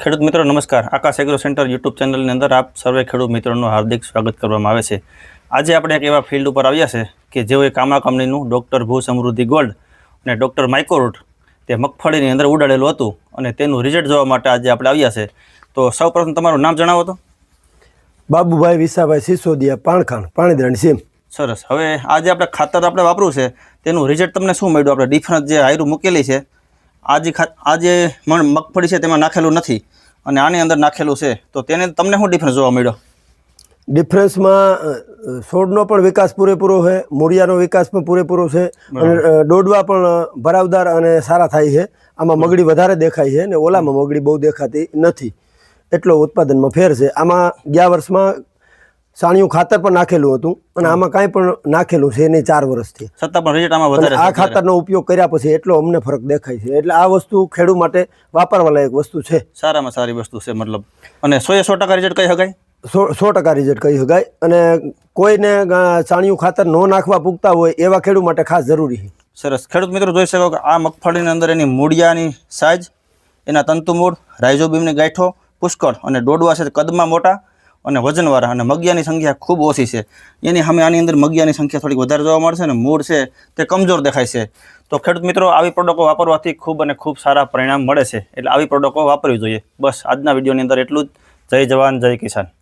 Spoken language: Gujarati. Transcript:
ખેડૂત મિત્રો નમસ્કાર. આકાશ એગ્રો સેન્ટર યુટ્યુબ ચેનલની અંદર આપ સર્વે ખેડૂત મિત્રોનું હાર્દિક સ્વાગત કરવામાં આવે છે. આજે આપણે એક એવા ફિલ્ડ ઉપર આવ્યા છે કે જેઓએ કામા કંપનીનું ડૉક્ટર ભૂ સમૃદ્ધિ ગોલ્ડ અને ડૉક્ટર માઇક્રોરૂટ તે મગફળીની અંદર ઉડાડેલું હતું અને તેનું રિઝલ્ટ જોવા માટે આજે આપણે આવ્યા છે. તો સૌપ્રથમ તમારું નામ જણાવો તો. બાબુભાઈ વિસાભાઈ સિસોદિયા પાણખાણ પાણીદ્રણ સીમ. સરસ. હવે આજે આપણે ખાતર આપણે વાપરવું છે. તેનું રિઝલ્ટ તમને શું મળ્યું? આપણે ડિફરન્સ જે હાયરું મૂકેલી છે આ જે ખા આ મણ મગફળી છે તેમાં નાખેલું નથી અને આની અંદર નાખેલું છે. તો તેને તમને શું ડિફરન્સ જોવા મળ્યો? ડિફરન્સમાં છોડનો પણ વિકાસ પૂરેપૂરો છે મૂળિયાનો વિકાસ પણ પૂરેપૂરો છે અને દોડવા ડોડવા પણ ભરાવદાર અને સારા થાય છે. આમાં મગડી વધારે દેખાય છે અને ઓલામાં મગડી બહુ દેખાતી નથી. એટલો ઉત્પાદનમાં ફેર છે. આમાં ગયા વર્ષમાં સાણિયું ખાતર પણ નાખેલું હતું અને આમાં કાંઈ પણ નાખેલું છે નહીં ચાર વર્ષથી છતાં પણ રિઝલ્ટ આમાં વધારે આ ખાતરનો ઉપયોગ કર્યા પછી એટલો અમને ફરક દેખાય છે. એટલે આ વસ્તુ ખેડૂત માટે વાપરવા લાયક વસ્તુ છે. સારામાં સારી વસ્તુ છે મતલબ. અને સો એ સો ટકા રિઝલ્ટ કઈ શકાય સો સો ટકા રિઝલ્ટ કહી શકાય અને કોઈને સાણિયું ખાતર ન નાખવા પૂગતા હોય એવા ખેડૂત માટે ખાસ જરૂરી છે. સરસ. ખેડૂત મિત્રો જોઈ શકો કે આ મગફળીની અંદર એની મૂળિયાની સાઇઝ એના તંતુમૂળ રાઇઝોબીમની ગાંઠો પુષ્કળ અને ડોડવા છે કદમાં મોટા. અને વજનવાળા અને મગિયાની સંખ્યા ખૂબ ઓછી છે. એની સામે આની અંદર મગિયાની સંખ્યા થોડીક વધારે જોવા મળશે અને મૂળ છે તે કમજોર દેખાય છે. તો ખેડૂત મિત્રો, આવી પ્રોડક્ટો વાપરવાથી ખૂબ અને ખૂબ સારા પરિણામ મળે છે. એટલે આવી પ્રોડક્ટો વાપરવી જોઈએ. બસ આજના વિડીયોની અંદર એટલું જ. જય જવાન, જય કિસાન.